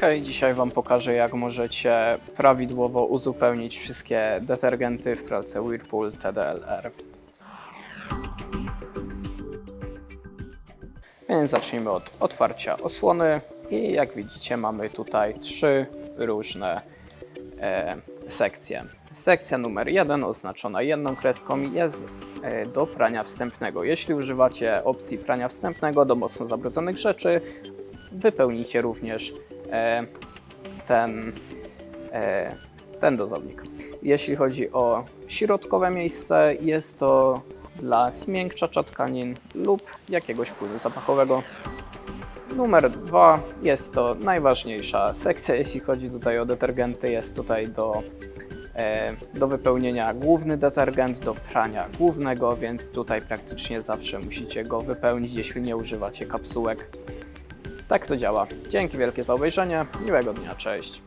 Hej, dzisiaj Wam pokażę jak możecie prawidłowo uzupełnić wszystkie detergenty w pralce Whirlpool TDLR. Więc zacznijmy od otwarcia osłony i jak widzicie mamy tutaj trzy różne e, sekcje. Sekcja numer jeden oznaczona jedną kreską jest e, do prania wstępnego. Jeśli używacie opcji prania wstępnego do mocno zabrudzonych rzeczy, wypełnicie również ten, e, ten dozownik. Jeśli chodzi o środkowe miejsce, jest to dla zmiękczacza tkanin lub jakiegoś płynu zapachowego. Numer dwa jest to najważniejsza sekcja, jeśli chodzi tutaj o detergenty. Jest tutaj do, e, do wypełnienia główny detergent, do prania głównego, więc tutaj praktycznie zawsze musicie go wypełnić, jeśli nie używacie kapsułek. Tak to działa. Dzięki wielkie za obejrzenie, miłego dnia, cześć.